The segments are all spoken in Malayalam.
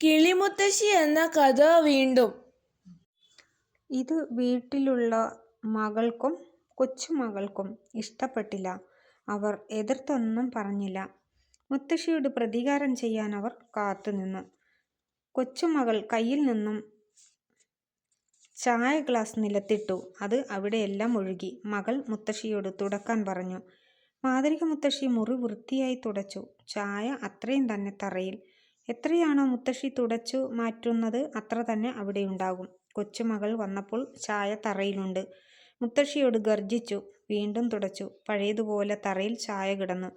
കിളിമുത്തശ്ശി എന്ന കഥ വീണ്ടും ഇത് വീട്ടിലുള്ള മകൾക്കും കൊച്ചുമകൾക്കും ഇഷ്ടപ്പെട്ടില്ല. അവർ എതിർത്തൊന്നും പറഞ്ഞില്ല. മുത്തശ്ശിയോട് പ്രതികാരം ചെയ്യാൻ അവർ കാത്തുനിന്നു. കൊച്ചുമകൾ കയ്യിൽ നിന്നും ചായ ഗ്ലാസ് നിലത്തിട്ടു. അത് അവിടെയെല്ലാം ഒഴുകി. മകൾ മുത്തശ്ശിയോട് തുടക്കാൻ പറഞ്ഞു. മാതൃക മുത്തശ്ശി മുറി വൃത്തിയായി തുടച്ചു. ചായ അത്രയും തന്നെ തറയിൽ. എത്രയാണോ മുത്തശ്ശി തുടച്ചു മാറ്റുന്നത് അത്ര തന്നെ അവിടെയുണ്ടാകും. കൊച്ചുമകൾ വന്നപ്പോൾ ചായ തറയിലുണ്ട്. മുത്തശ്ശിയോട് ഗർജിച്ചു. വീണ്ടും തുടച്ചു. പഴയതുപോലെ തറയിൽ ചായ കിടന്നു.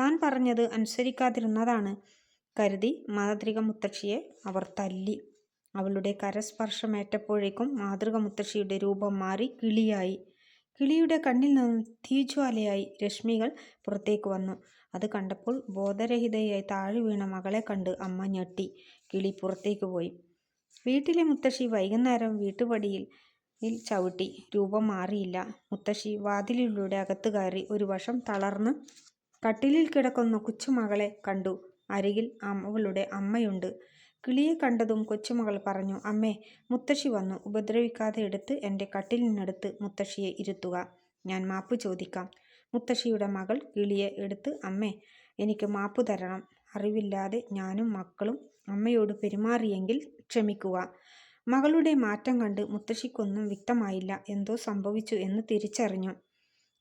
താൻ പറഞ്ഞത് അനുസരിക്കാതിരുന്നതാണ് കരുതി മാതൃക മുത്തശ്ശിയെ അവർ തല്ലി. അവളുടെ കരസ്പർശമേറ്റപ്പോഴേക്കും മാതൃക മുത്തശ്ശിയുടെ രൂപം മാറി കിളിയായി. കിളിയുടെ കണ്ണിൽ നിന്നും തീജ്വാലയായി രശ്മികൾ പുറത്തേക്ക് വന്നു. അത് കണ്ടപ്പോൾ ബോധരഹിതയായി താഴെ വീണ മകളെ കണ്ട് അമ്മ ഞെട്ടി. കിളി പുറത്തേക്ക് പോയി. വീട്ടിലെ മുത്തശ്ശി വൈകുന്നേരം വീട്ടുപടിയിൽ ചവിട്ടി. രൂപം മാറിയില്ല. മുത്തശ്ശി വാതിലിലൂടെ അകത്തു കയറി. ഒരു വശം തളർന്ന് കട്ടിലിൽ കിടക്കുന്ന കൊച്ചുമകളെ കണ്ടു. അരികിൽ അവളുടെ അമ്മയുണ്ട്. കിളിയെ കണ്ടതും കൊച്ചുമകൾ പറഞ്ഞു "അമ്മേ, മുത്തശ്ശി വന്നു. ഉപദ്രവിക്കാതെ എടുത്ത് എന്റെ കട്ടിലിനടുത്ത് മുത്തശ്ശിയെ ഇരുത്തുക. ഞാൻ മാപ്പ് ചോദിക്കാം. " മുത്തശ്ശിയുടെ മകൾ കിളിയെ എടുത്ത് "അമ്മേ, എനിക്ക് മാപ്പ് തരണം. അറിവില്ലാതെ ഞാനും മക്കളും അമ്മയോട് പെരുമാറിയെങ്കിൽ ക്ഷമിക്കുക. " മകളുടെ മാറ്റം കണ്ട് മുത്തശ്ശിക്കൊന്നും വ്യക്തമായില്ല. എന്തോ സംഭവിച്ചു എന്ന് തിരിച്ചറിഞ്ഞു.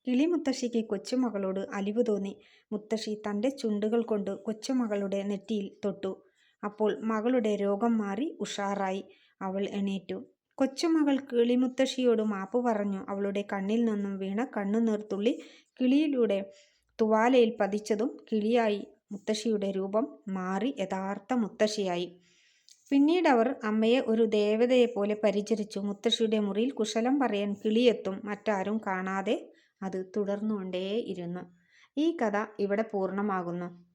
കിളിമുത്തശ്ശിക്ക് കൊച്ചുമകളോട് അലിവ് തോന്നി. മുത്തശ്ശി തന്റെ ചുണ്ടുകൾ കൊണ്ട് കൊച്ചുമകളുടെ നെറ്റിയിൽ തൊട്ടു. അപ്പോൾ മകളുടെ രോഗം മാറി ഉഷാറായി. അവൾ എണീറ്റു. കൊച്ചുമകൾ കിളിമുത്തശ്ശിയോട് മാപ്പ് പറഞ്ഞു. അവളുടെ കണ്ണിൽ നിന്നും വീണ കണ്ണുനീർത്തുള്ളി കിളിയിലൂടെ തുവാലയിൽ പതിച്ചതും കിളിയായി മുത്തശ്ശിയുടെ രൂപം മാറി യഥാർത്ഥ മുത്തശ്ശിയായി. പിന്നീട് അവർ അമ്മയെ ഒരു ദേവതയെപ്പോലെ പരിചരിച്ചു. മുത്തശ്ശിയുടെ മുറിയിൽ കുശലം പറയാൻ കിളിയെത്തും. മറ്റാരും കാണാതെ അത് തുടർന്നുകൊണ്ടേയിരുന്നു. ഈ കഥ ഇവിടെ പൂർണമാകുന്നു.